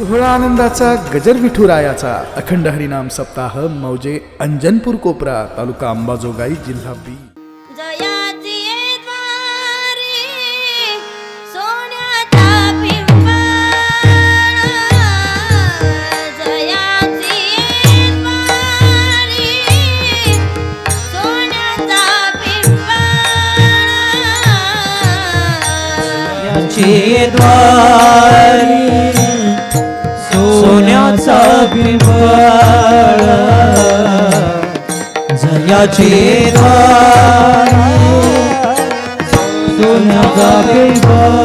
सोहळा आनंदाचा गजर विठुरायाचा अखंड हरिनाम सप्ताह मौजे अंजनपूर कोपरा तालुका अंबाजोगाई जिल्हा ये द्वारी पिंपळ जयाची द्वारी सोन्याचा पिंपळ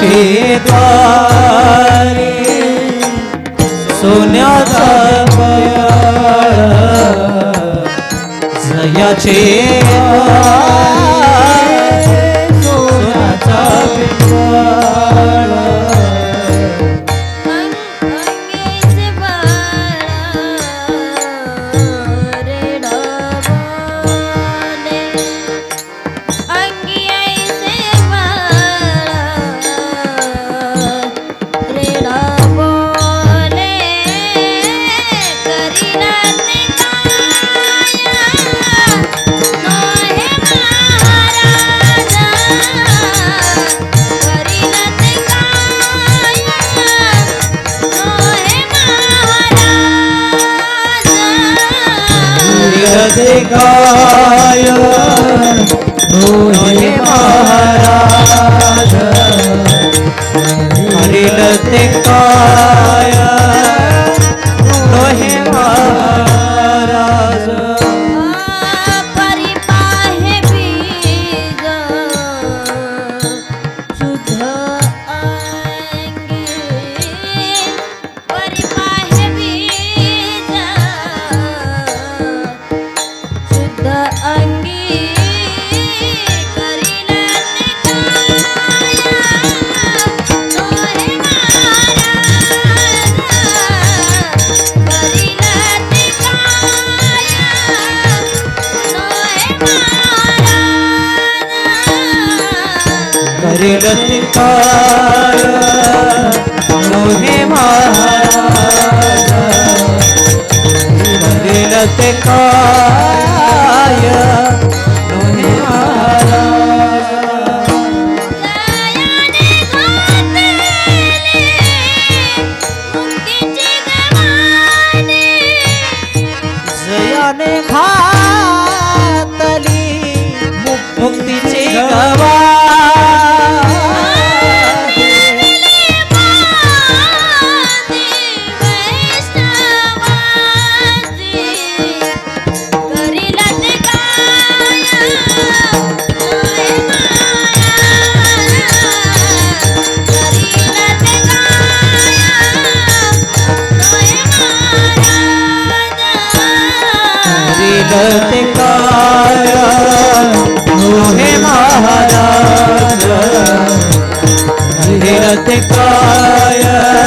याची द्वारी सोन्याचा पिंपळ जयाचे काया नोहे महाराज हरिल ते काय नोहे महाराज हरिल ते काय नोहे महाराज महाराज करेल ते काय नोहे महाराज करेल ते tek kaya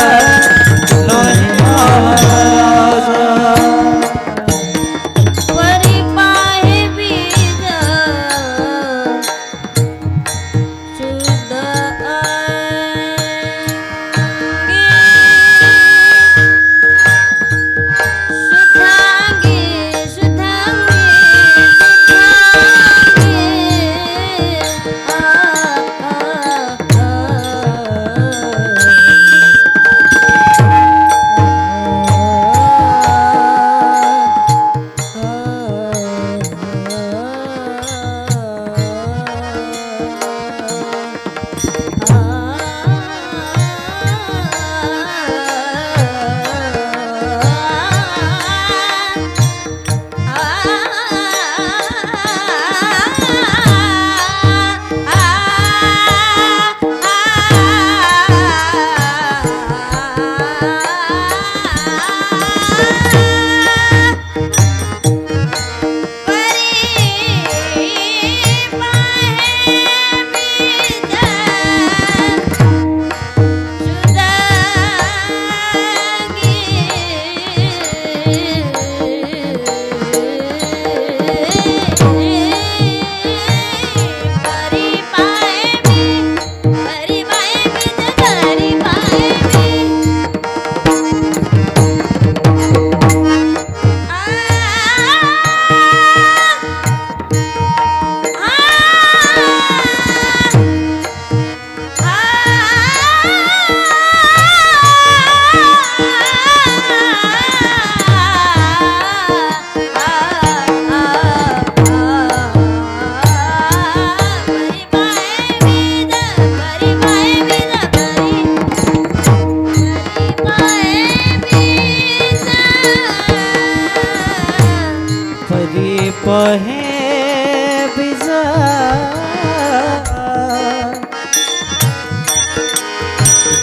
Corre pisar,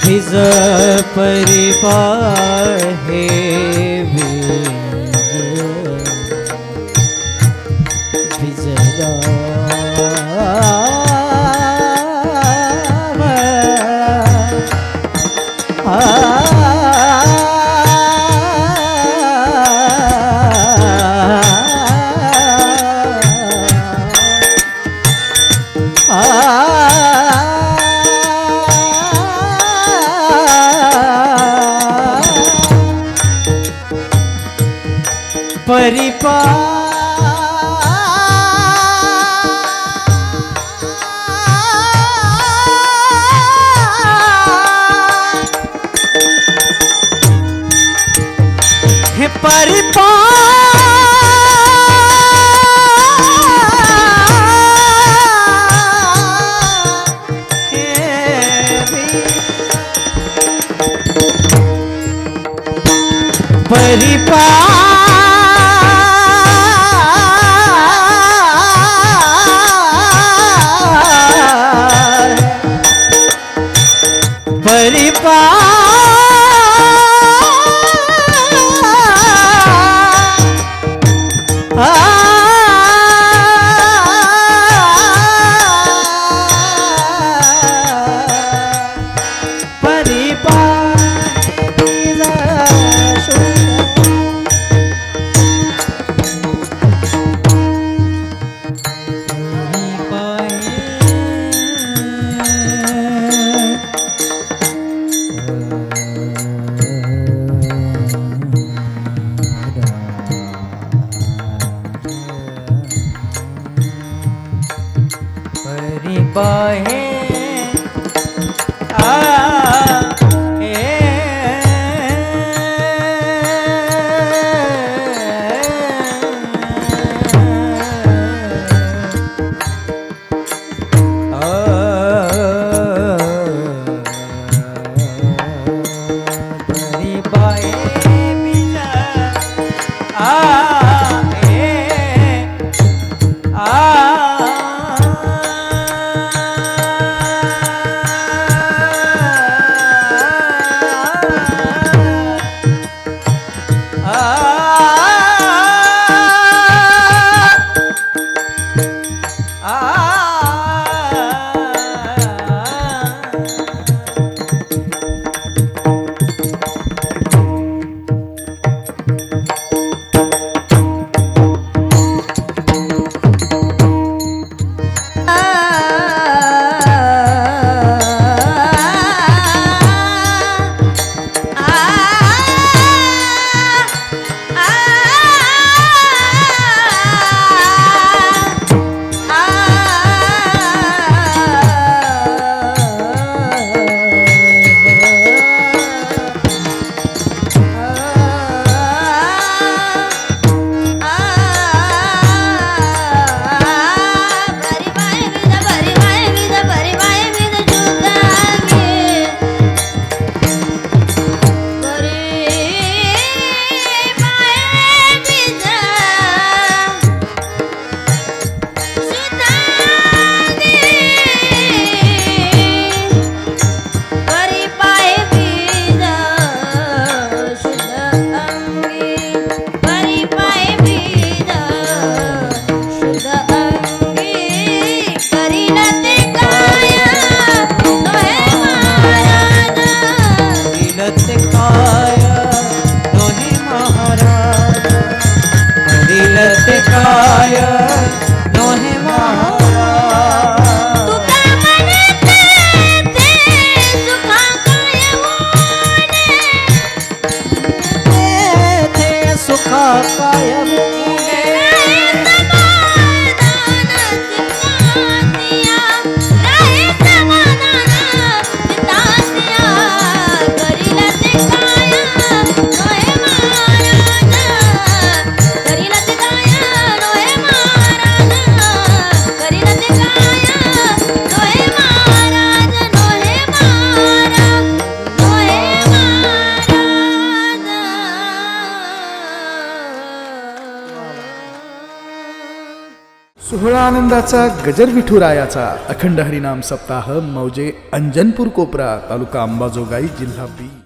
pisar para ir परिपा हे পাহে আ ಕಾಯವು आनंदाचा गजर विठुरायाचा अखंड हरिनाम सप्ताह मौजे अंजनपूर कोपरा तालुका अंबाजोगाई जिल्हा बी.